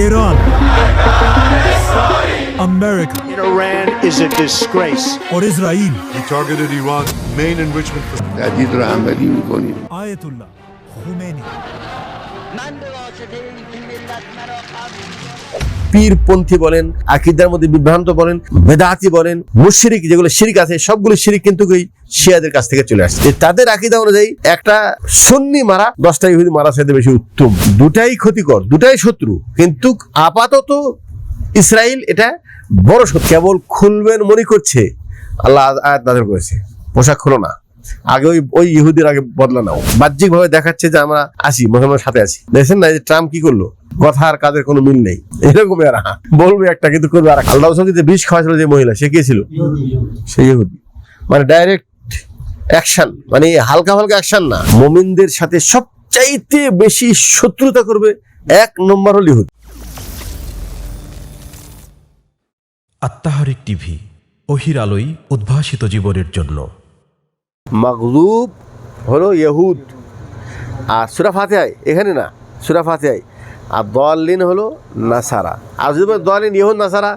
Iran, America, Iran is a disgrace. or Israel. He targeted Iran's main enrichment for جدید رو عملی میکنیم Ayatollah Khomeini. من به واسطه اینکه ملت مرا قبول পীরপন্থী বলেন আকিদার মধ্যে বিভ্রান্ত বলেন বেদাতি বলেন মুশরিক যেগুলো শিরিক আছে সবগুলো শিরিক কিন্তু ওই শিয়াদের কাছ থেকে চলে আসছে। তাদের আকিদা অনুযায়ী একটা সুন্নি মারা, দশটা ইহুদি মারা সাথে বেশি উত্তম। দুটাই ক্ষতিকর, দুটাই শত্রু। কিন্তু আপাতত ইসরায়েল এটা বড় শত্রু, কেবল খুলবেন মনে করছে। আল্লাহ আয়াত নাযিল করেছে। পোশাক খুলো না। আগে ওই ওই ইহুদির আগে বদলা নাও। বাহ্যিক ভাবে দেখাচ্ছে যে আমরা আছি মুসলমানের সাথে আছি। দেখছেন না যে ট্রাম্প কি করল? কথা আর কাজের কোনো মিল নেই। এরকম আর বলবে একটা, কিন্তু করবে আর। আল্লাহ যে বিষ খাওয়াছিল যে মহিলা, সে কে ছিল? ইহুদি। মানে ডাইরেক্ট অ্যাকশন মানে হালকা হালকা অ্যাকশন না। মোমিনদের সাথে সবচাইতে বেশি শত্রুতা করবে এক নম্বর হল ইহুদি আত্মাহারিক টিভি অহির আলোই উদ্ভাসিত জীবনের জন্য। মাগলুব হলো ইহুদ। আর সুরা ফাতেহায় এখানে না সুরা ফাতেহায়। আর দলিন হলো নাসারা। আর যদি দলিন ইহুদ নাসারা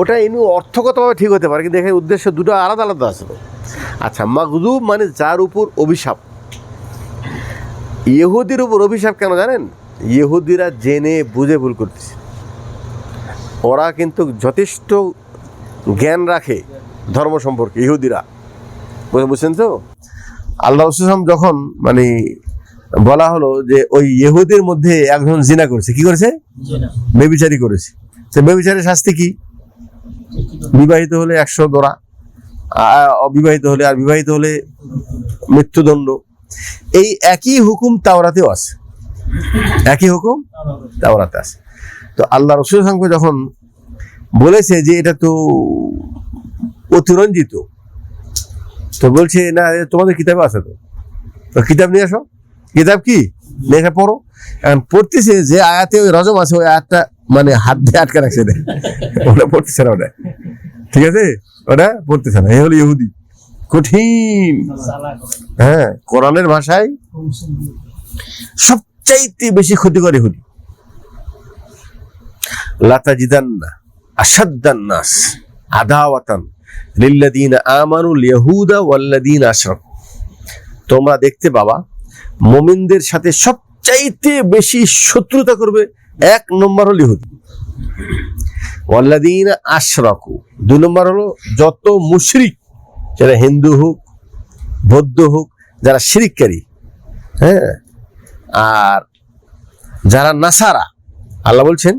ওটা এমনি অর্থগতভাবে ঠিক হতে পারে কিন্তু এখানে উদ্দেশ্য দুটো আলাদা আলাদা আসলো আচ্ছা মাগলুব মানে যার উপর অভিশাপ। ইহুদির উপর অভিশাপ কেন জানেন? ইহুদিরা জেনে বুঝে ভুল করতেছে। ওরা কিন্তু যথেষ্ট জ্ঞান রাখে ধর্ম সম্পর্কে ইহুদিরা। বুঝে- বুঝছেন তো? আল্লাহ রসুলাম যখন মানে বলা হলো যে ওই ইহুদের মধ্যে একজন জিনা করেছে কি করেছে? বেবিচারি করেছে। সে বেবিচারের শাস্তি কি? বিবাহিত হলে একশো দোড়া অবিবাহিত হলে, আর বিবাহিত হলে মৃত্যুদণ্ড। এই একই হুকুম তাওরাতেও আছে। একই হুকুম তাওরাতে আছে। তো আল্লাহ রসুল সঙ্গে যখন বলেছে যে এটা তো অতিরঞ্জিত, তো বলছে, না তোমাদের কিতাবে আছে তো। তো কিতাব নিয়ে আসো। কিতাব কি? এসে পড়ো। এখন পড়তেছে যে আয়াতে ওই রজম আছে, ওই আয়াতটা মানে হাত দিয়ে আটকে রাখছে ওটা পড়তেছে না ওটা ঠিক আছে? ওটা পড়তেছে না, এ হলো ইহুদি। কঠিন। হ্যাঁ কোরআনের ভাষায় সবচাইতে বেশি ক্ষতিকর ইহুদি। লাতাজিদান্না আসাদ্দান নাস আদাওয়াতান লিল্লাদিন আমানুল ইয়াহুদা ওয়াল্লাদিন আশরাক। তোমরা দেখতে পাবা, মুমিনদের সাথে সবচাইতে বেশি শত্রুতা করবে এক নম্বর হল ইহুদি। ওয়াল্লাদিন আশরাকু দুই নম্বর হলো যত মুশরিক যারা হিন্দু হোক বৌদ্ধ হোক যারা শিরিককারী হ্যাঁ আর যারা নাসারা আল্লাহ বলছেন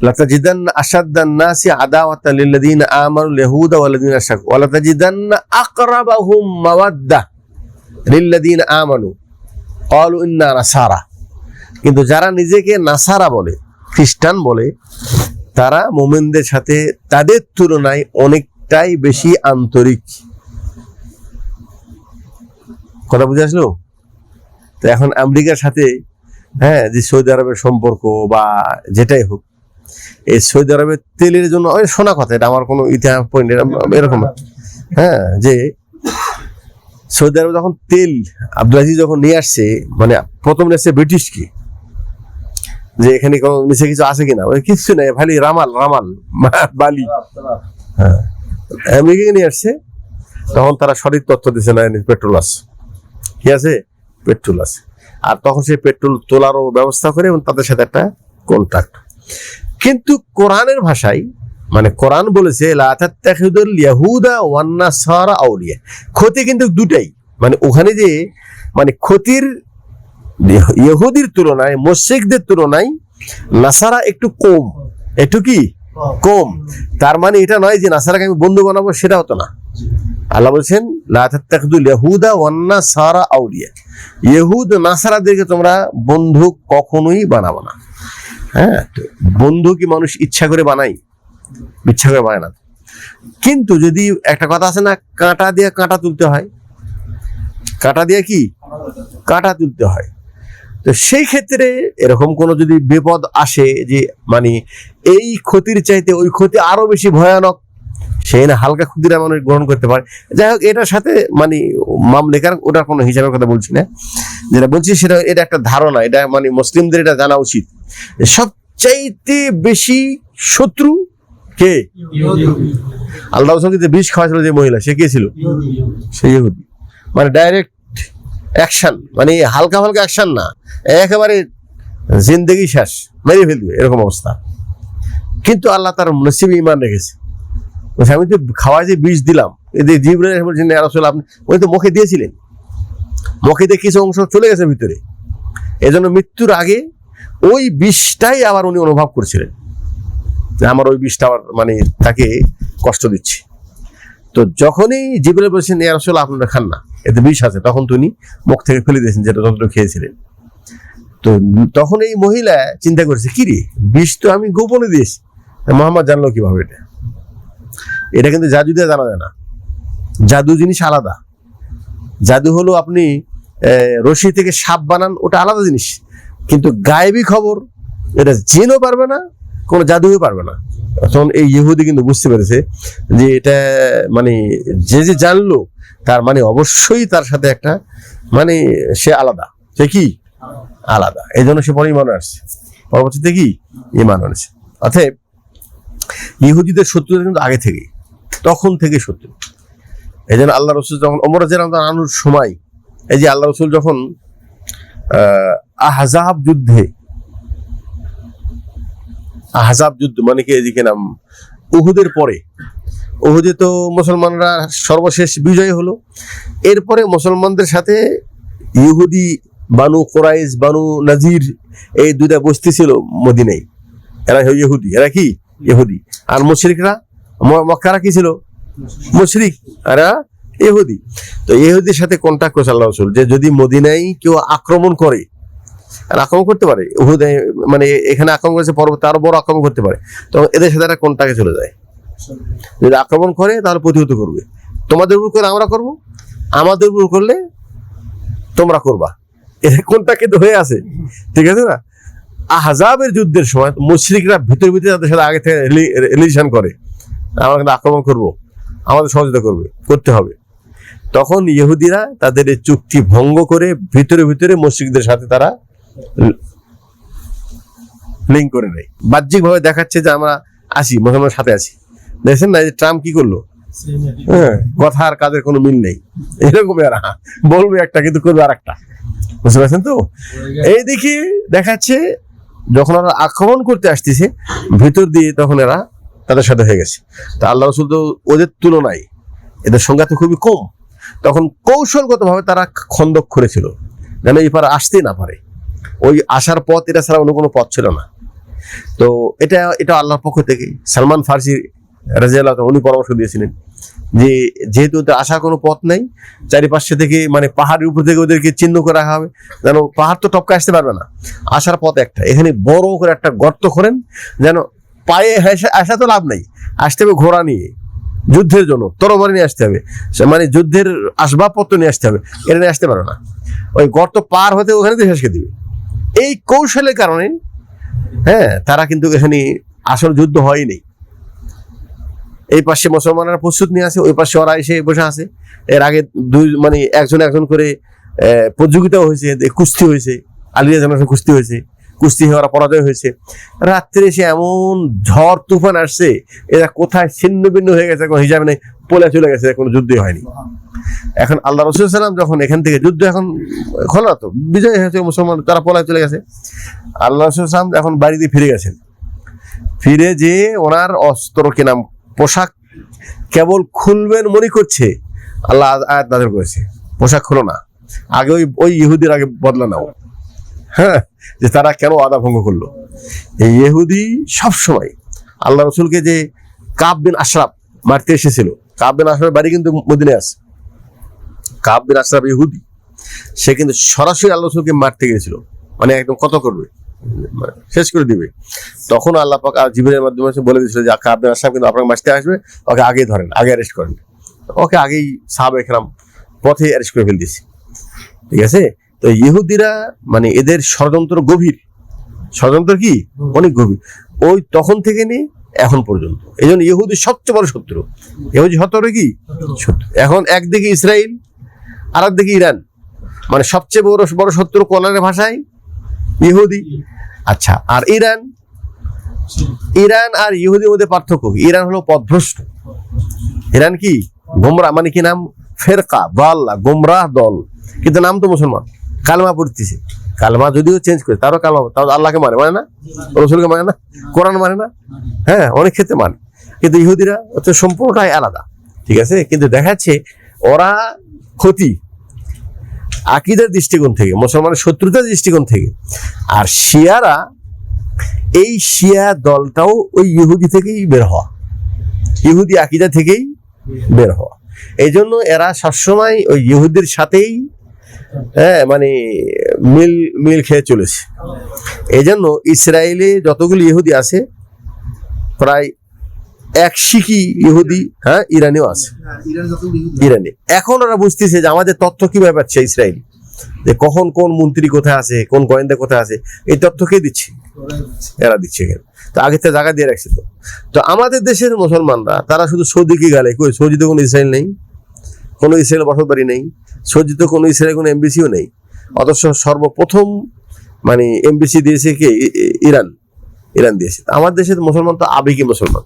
لتجدن أشد الناس عداوة للذين آمنوا اليهود والذين أشركوا ولتجدن أقربهم مودة للذين آمنوا قالوا إنا نصارى কিন্তু যারা নিজেকে নাসারা বলে খ্রিস্টান বলে, তারা মোমেনদের সাথে তাদের তুলনায় অনেকটাই বেশি আন্তরিক কথা বুঝে আসলো তো এখন আমেরিকার সাথে হ্যাঁ যে সৌদি আরবের সম্পর্ক বা যেটাই হোক, এই সৌদি আরবের তেলের জন্য, ওই শোনা কথা, এটা আমার কোনো ইতিহাস পয়েন্ট এরকম। হ্যাঁ যে সৌদি আরবে যখন তেল আব্দুল আজিজ যখন নিয়ে আসছে মানে প্রথম নিয়ে আসছে ব্রিটিশ কি যে এখানে নিচে কিছু আছে কিনা? কিচ্ছু নেই, খালি রামাল রামাল, বালি। হ্যাঁ। আমেরিকা নিয়ে আসছে, তখন তারা সঠিক তথ্য দিচ্ছে না পেট্রোল আছে। কি আছে? পেট্রোল আছে। আর তখন সেই পেট্রোল তোলারও ব্যবস্থা করে এবং তাদের সাথে একটা কন্ট্রাক্ট কিন্তু কোরআনের ভাষায় মানে কোরআন বলেছে, লা তাত্তাখিদুল ইয়াহুদা ওয়ান নাসারা আউলিয়া। ক্ষতি কিন্তু দুটাই মানে ওখানে যে মানে ক্ষতির ইহুদির তুলনায়, মুশরিকদের তুলনায় নাসারা একটু কম। একটু কি? কম। তার মানে এটা নয় যে নাসারাকে আমি বন্ধু বানাবো, সেটা হতো না। আল্লাহ বলছেন, লা তাত্তাখিদুল ইয়াহুদা ওয়ান নাসারা আউলিয়া। ইহুদ, নাসারাদেরকে তোমরা বন্ধু কখনোই বানাবো না। হ্যাঁ বন্ধু কি মানুষ ইচ্ছা করে বানাই ইচ্ছা করে বানায় না। কিন্তু যদি একটা কথা আছে না, কাঁটা দিয়ে কাঁটা তুলতে হয়। কাঁটা দিয়ে কি? কাঁটা তুলতে হয়। তো সেই ক্ষেত্রে এরকম কোনো যদি বিপদ আসে যে মানে এই ক্ষতির চাইতে ওই ক্ষতি আরও বেশি ভয়ানক সেই না হালকা ক্ষতিটা মানুষ গ্রহণ করতে পারে। যাই হোক, এটার সাথে মানে মামলেকার ওটার কোনো হিসাবের কথা বলছি না। যেটা বলছি সেটা এটা একটা ধারণা, এটা মানে মুসলিমদের এটা জানা উচিত। সবচাইতে বেশি শত্রু কে? আল্লাহ রসুলকে যে বিষ খাওয়াছিল যে মহিলা, সে কে ছিল? সে মানে ডাইরেক্ট অ্যাকশন মানে হালকা হালকা অ্যাকশন না একেবারে জিন্দেগি শেষ মেরে ফেলবে এরকম অবস্থা। কিন্তু আল্লাহ তার নসিবে ইমান রেখেছে। আমি তো খাওয়া যে বিষ দিলাম এদের জিবরাইল বলছেন "ইয়া রাসূল, আপনি ওই তো মুখে দিয়েছিলেন। মুখে দিয়ে কিছু অংশ চলে গেছে ভিতরে। এজন্য মৃত্যুর আগে ওই বিষটাই আবার উনি অনুভব করছিলেন। আমার ওই বিষটা আবার মানে তাকে কষ্ট দিচ্ছে। তো যখনই জিবরাইল বলছেন ইয়া রাসূল আপনারা খান না। এতে বিষ আছে। তখন তিনি মুখ থেকে ফেলে দিয়েছেন যেটা যন্ত্র খেয়েছিলেন। তো তখন এই মহিলা চিন্তা করেছে, কি রে, বিষ তো আমি গোপনে দিয়েছি। মোহাম্মদ জানলো কীভাবে এটা? এটা কিন্তু জাদু দিয়ে জানা যায় না। জাদু জিনিস আলাদা। জাদু হলো আপনি রশি থেকে সাপ বানান, ওটা আলাদা জিনিস। কিন্তু গায়েবী খবর, এটা জিনও পারবে না কোনো জাদুও পারবে না। তখন এই ইহুদি কিন্তু বুঝতে পেরেছে যে এটা মানে যে যে জানলো তার মানে অবশ্যই তার সাথে একটা মানে সে আলাদা। সে কি? আলাদা। এই জন্য সে পরে ইমান আসছে পরবর্তীতে কি? ইমান আনছে। অতএব ইহুদিদের শত্রুতা কিন্তু আগে থেকেই তখন থেকে শত্রু। এই জন্য আল্লাহ রসুল যখন অমর আনুর সময় এই যে আল্লাহ রসুল যখন আহ, আহজাব যুদ্ধে আহজাব যুদ্ধ মানে কি এদিকে নাম? উহুদের পরে। উহুদে তো মুসলমানরা সর্বশেষ বিজয় হলো। এরপরে মুসলমানদের সাথে ইহুদি, বানু কোরাইশ, বানু নাজির এই দুইটা বস্তি ছিল মদিনাই এরা ইহুদি। এরা কি? ইহুদি। আর মুশরিকরা? মক্কারা কি ছিল? মুশরিক। এরা ইহুদি। তো ইহুদির সাথে কন্ট্যাক্ট করেছে আল্লাহ রসুল যে যদি মদিনাই কেউ আক্রমণ করে আর আক্রমণ করতে পারে। উহুদে মানে এখানে আক্রমণ করেছে পরবর্তী আরও বড় আক্রমণ করতে পারে। তো এদের সাথে একটা কন্ট্যাক্টে চলে যায়? যদি আক্রমণ করে, তাহলে প্রতিহত করবে। তোমাদের উপর করে আমরা করব? আমাদের উপর করলে তোমরা করবা। এর কোনটা কিন্তু হয়ে আছে? ঠিক আছে না? আহজাবের যুদ্ধের সময় মুশরিকরা ভিতরে ভিতরে তাদের সাথে আগে থেকে রিলেশন করে। আমরা কিন্তু আক্রমণ করব। আমাদের সহযোগিতা করবে, করতে হবে। তখন ইহুদিরা তাদের এই চুক্তি ভঙ্গ করে ভিতরে ভিতরে মুশরিকদের সাথে তারা লিঙ্ক করে নেয় বাহ্যিকভাবে দেখাচ্ছে যে আমরা আছি মুসলমানের সাথে আছি। দেখছেন না যে ট্রাম্প কি করল? হ্যাঁ কথা আর কাজের কোনো মিল নেই। এরকম এরা বলবে একটা, কিন্তু করবে আর একটা বুঝতে পারছেন তো? এইদিকে দেখাচ্ছে, যখন ওরা আক্রমণ করতে আসতেছে, ভিতর দিয়ে তখন এরা তাদের সাথে হয়ে গেছে। তা আল্লাহ রসুল তো ওদের তুলনায় এদের সংখ্যা তো খুবই কম। তখন কৌশলগতভাবে তারা খন্দক করেছিল। যেন এই পারে আসতেই না পারে। ওই আসার পথ এটা ছাড়া অন্য কোনো পথ ছিল না। তো এটা এটা আল্লাহর পক্ষ থেকে সালমান ফার্সি রাজিয়াল্লাহ উনি পরামর্শ দিয়েছিলেন যে যেহেতু ওদের আসার কোনো পথ নেই, চারিপাশে থেকে মানে পাহাড়ের উপর থেকে ওদেরকে চিহ্ন করে রাখা হবে, যেন পাহাড় তো টপকে আসতে পারবে না। আসার পথ একটা, এখানে বড় করে একটা গর্ত করেন যেন পায়ে আসা তো লাভ নেই, আসতে হবে ঘোড়া নিয়ে। যুদ্ধের জন্য তরবারি নিয়ে আসতে হবে মানে যুদ্ধের আসবাবপত্র নিয়ে আসতে হবে, এটা নিয়ে আসতে পারবে না। ওই গর্ত পার হতে ওখানে তো শেষকে দিবে। এই কৌশলের কারণে হ্যাঁ তারা কিন্তু এখানে আসল যুদ্ধ হয়নি। এই পাশে মুসলমানরা প্রস্তুত নিয়ে আসে ওই পাশে ওরা এসে বসে আছে। এর আগে দুই মানে একজন একজন করে প্রতিযোগিতা হয়েছে কুস্তি হয়েছে আলিয়া জানার কুস্তি হয়েছে। কুস্তি হয়ে ওরা পরাজয় হয়েছে। রাত্রে এসে এমন ঝড় তুফান আসছে, এরা কোথায় ছিন্ন ভিন্ন হয়ে গেছে, কোনো হিসাবে নেই, পলে চলে গেছে, কোনো যুদ্ধই হয়নি। এখন আল্লাহ রসুল সাল্লাম যখন এখান থেকে যুদ্ধ এখন খোলা তো, বিজয় হয়েছে মুসলমান, তারা পলায় চলে গেছে। আল্লাহ রসুল সাল্লাম এখন বাড়িতে ফিরে গেছেন। ফিরে যে ওনার অস্ত্র কেনাম পোশাক কেবল খুলবেন মনে করছে, আল্লাহ আয়াত নাযিল করেছে। পোশাক খুলো না, আগে ওই ওই ইহুদির আগে বদলা নাও। হ্যাঁ যে তারা কেন আদা ভঙ্গ করল? এই ইহুদি সবসময় আল্লাহ রসুলকে যে কাব বিন আশরাফ মারতে এসেছিল, কাব বিন আশরাফের বাড়ি কিন্তু মদিনে আছে। কাব বিন আশরাফ ইহুদি, সে কিন্তু সরাসরি আল্লাহ রসুলকে মারতে গিয়েছিল। মানে একদম কত করবে? শেষ করে দিবে। তখন আল্লাহ পাক জীবনের মাধ্যমে বলে দিয়েছিল যে কাব বিন আশরাফ কিন্তু আপনাকে মারতে আসবে, ওকে আগেই ধরেন, আগে অ্যারেস্ট করেন। ওকে আগেই সাহাব একরাম পথে অ্যারেস্ট করে ফেল দিয়েছে। ঠিক আছে? তো ইহুদিরা মানে এদের ষড়যন্ত্র গভীর। ষড়যন্ত্র কি? অনেক গভীর। ওই তখন থেকে নিয়ে এখন পর্যন্ত। এই জন্য ইহুদি সবচেয়ে বড় শত্রু। ইহুদি শত্রু কি? শত্রু। এখন একদিকে ইসরায়েল আর একদিকে ইরান। মানে সবচেয়ে বড় বড় শত্রু কোরআনের ভাষায়? ইহুদি। আচ্ছা আর ইরান? ইরান আর ইহুদির মধ্যে পার্থক্য কি? ইরান হলো পথভ্রষ্ট ইরান কি? গোমরা মানে কি নাম? ফেরকা দল্লা গোমরাহ দল। কিন্তু নাম তো মুসলমান। কালমা পড়তেছে। কালমা যদিও চেঞ্জ করে, তারও কালমা, তাও আল্লাহকে মানে মানে না? রসুলকে মানে না? কোরআন মানে না? হ্যাঁ অনেক ক্ষেত্রে মানে। কিন্তু ইহুদিরা হচ্ছে সম্পূর্ণটাই আলাদা, ঠিক আছে? কিন্তু দেখা যাচ্ছে ওরা ক্ষতি আকিদের দৃষ্টিকোণ থেকে, মুসলমানের শত্রুতার দৃষ্টিকোণ থেকে। আর শিয়ারা, এই শিয়া দলটাও ওই ইহুদি থেকেই বের হওয়া। ইহুদি আকিদা থেকেই বের হওয়া। এই জন্য এরা সবসময় ওই ইহুদির সাথেই হ্যাঁ মানে মিল মিল খেয়ে চলেছে। এই জন্য ইসরায়েলে যতগুলো ইহুদি আছে, প্রায় এক শিখি ইহুদি হ্যাঁ ইরানেও আছে। ইরানে। এখন ওরা বুঝতেছে যে আমাদের তথ্য কীভাবে পাচ্ছে ইসরায়েল? যে কখন কোন মন্ত্রী কোথায় আছে, কোন গোয়েন্দা কোথায় আছে, এই তথ্য কে দিচ্ছে? এরা দিচ্ছে এখানে। তো আগে থেকে জায়গা দিয়ে রাখছে তো। তো আমাদের দেশের মুসলমানরা, তারা শুধু সৌদিকে গেলে, কই সৌদিতে কোনো ইসরায়েল নেই? কোনো ইসরায়েল বসত বাড়ি নেই, সজ্জিত কোনো ইসরায়েল কোনো এমবিসিও নেই। অথচ সর্বপ্রথম মানে এমবিসি দিয়েছে কে? ইরান ইরান দিয়েছে। আমার দেশের মুসলমান তো আবেগী মুসলমান।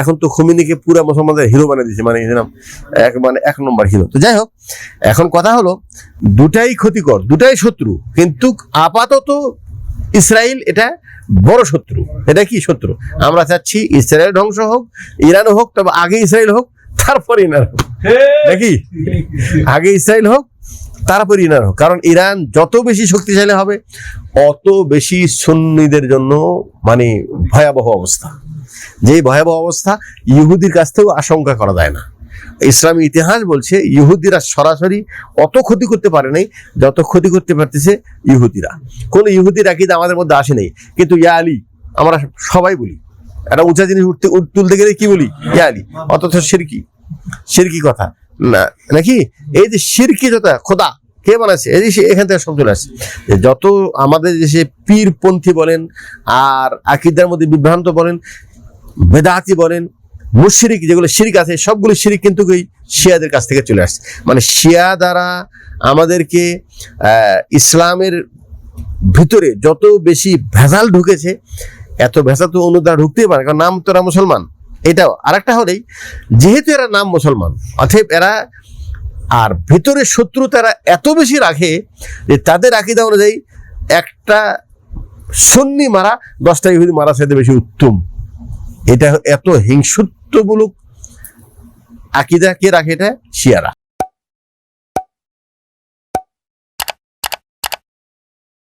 এখন তো খুমিনিকে পুরা মুসলমানদের হিরো বানিয়ে দিয়েছে মানে এক মানে এক নম্বর হিরো। তো যাই হোক, এখন কথা হলো, দুটাই ক্ষতিকর, দুটাই শত্রু, কিন্তু আপাতত ইসরায়েল এটা বড় শত্রু। এটা কি শত্রু? আমরা চাচ্ছি ইসরায়েল ধ্বংস হোক, ইরানও হোক, তবে আগে ইসরায়েল হোক তারপর ইরান হোক। নাকি? আগে ইসরায়েল হোক তারপর ইরান হোক। কারণ ইরান যত বেশি শক্তিশালী হবে অত বেশি সুন্নিদের জন্য মানে ভয়াবহ অবস্থা। যে ভয়াবহ অবস্থা ইহুদির কাছ থেকেও আশঙ্কা করা যায় না। ইসলামী ইতিহাস বলছে ইহুদিরা সরাসরি অত ক্ষতি করতে পারে নাই যত ক্ষতি করতে পারতেছে ইহুদিরা। কোন ইহুদিরা আকিদা আমাদের মধ্যে আসে নাই। কিন্তু ইয়া আলী আমরা সবাই বলি একটা উঁচা জিনিস উঠতে উঠ- তুলতে গেলে কি বলি? ইয়া আলী অথচ সিরকি। সিরকি কথা। না, নাকি? এই যে সিরকি যত খোদা, কে বানাচ্ছে এই যে এখান থেকে সব চলে আসছে। যত আমাদের দেশে পীরপন্থী বলেন, আর আকিদার মধ্যে বিভ্রান্ত বলেন, বেদাতি বলেন, মুশরিক যেগুলো শিরিক আছে, সবগুলো শিরিক কিন্তু ওই শিয়াদের কাছ থেকে চলে আসছে। মানে শিয়া দ্বারা আমাদেরকে ইসলামের ভিতরে যত বেশি ভেজাল ঢুকেছে এত ভেজাল তো অন্য দ্বারা ঢুকতেই পারে, কারণ নাম তো এরা মুসলমান। এটাও আরেকটা হলেই যেহেতু এরা নাম মুসলমান, অতএব এরা, আর ভিতরে শত্রু তারা এত বেশি রাখে যে তাদের আকিদা অনুযায়ী একটা সন্নি মারা, দশটা ইহুদি মারা সাথে বেশি উত্তম। এটা এত হিংসুত্বমূলক আকিদা কে রাখে এটা? শিয়ারা।